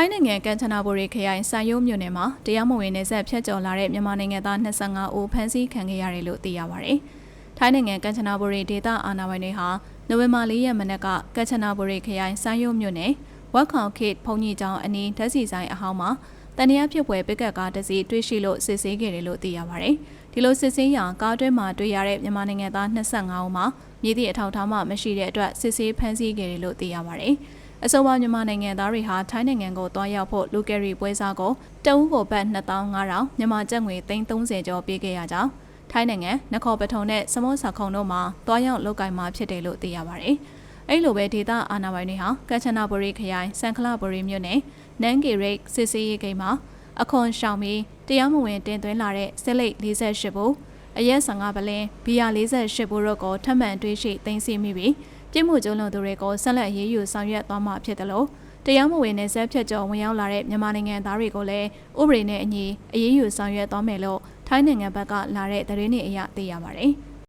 ထိုင်းနိုင်ငံကန်ချနာဘူရီခရိုင်ဆန်ယိုးမြို့နယ်မှာတရားမဝင်နေဆက်ဖျက်ကျော်လာတဲ့မြန်မာနိုင်ငံသား25ဦးဖမ်းဆီးခံခဲ့ရတယ်လို့သိရပါဗျ။ထိုင်းနိုင်ငံကန်ချနာဘူရီဒေသအာဏာပိုင်တွေဟာနိုဝင်ဘာ၄ရက်မနက်ကကန်ချနာဘူရီခရိုင်ဆန်ယိုးမြို့နယ်ဝက်ခေါင်ခေတ်ဖုန်ကြီးကျောင်းအနီးဓာတ်စီဆိုင်အဟောင်းမှာတန်တရားဖြစ်ပွဲပကတ်ကားတစ်စီးတွေ့ရှိလို့စစ်ဆေးခဲ့တယ်လို့သိရပါဗျ။ဒီလိုစစ်ဆေးရာကားတွဲမှာတွေ့ရတဲ့မြန်မာနိုင်ငံသား25ဦးမှာမြည်သည့်အထောက်အထားမှမရှိတဲ့အတွက်စစ်ဆေးဖမ်းဆီးခဲ့တယ်လို့သိရပါဗျ။ အဆိုပါမြန်မာနိုင်ငံသားတွေဟာထိုင်းနိုင်ငံကိုတွားရောက်ဖို့လူကယ်ရီပွဲစားကိုတအုပ်ကိုဘတ်2500မြန်မာကျပ်ငွေ330ကျော်ပေးခဲ့ရကြောင်းထိုင်းနိုင်ငံနခေါ်ပထုံနဲ့စမောဆာခုံတို့မှာတွားရောက်လုပ်ကိုင်မှာဖြစ်တယ်လို့သိရပါတယ်။အဲ့လိုပဲဒေတာအာနာပိုင်တွေဟာကချနာဘူရီခရိုင်စန်ခလာဘူရီမြို့နယ်နန်ဂီရိတ်စစ်စီရေးဂိမ်းမှာအခွန်ရှောင်ပြီးတရားမဝင်တင်သွင်းလာတဲ့စစ်လိတ်48ဘူးအရက်15ပလင်းဘီယာ48ဘူးတို့ကိုထပ်မံတွေးရှိသိမ်းဆည်းမိပြီး ပြစ်မှုကျူးလွန်သူတွေကိုဆက်လက်ရေးယူဆောင်ရွက်သွားမှာဖြစ်တယ်လို့တရားမဝင်တဲ့ဇက်ဖြတ်ကျော်ဝင်ရောက်လာတဲ့မြန်မာနိုင်ငံသားတွေကိုလည်းဥပဒေနဲ့အညီအရေးယူဆောင်ရွက်သွားမယ်လို့ထိုင်းနိုင်ငံဘက်ကလာတဲ့သတင်းတွေအရသိရပါတယ်။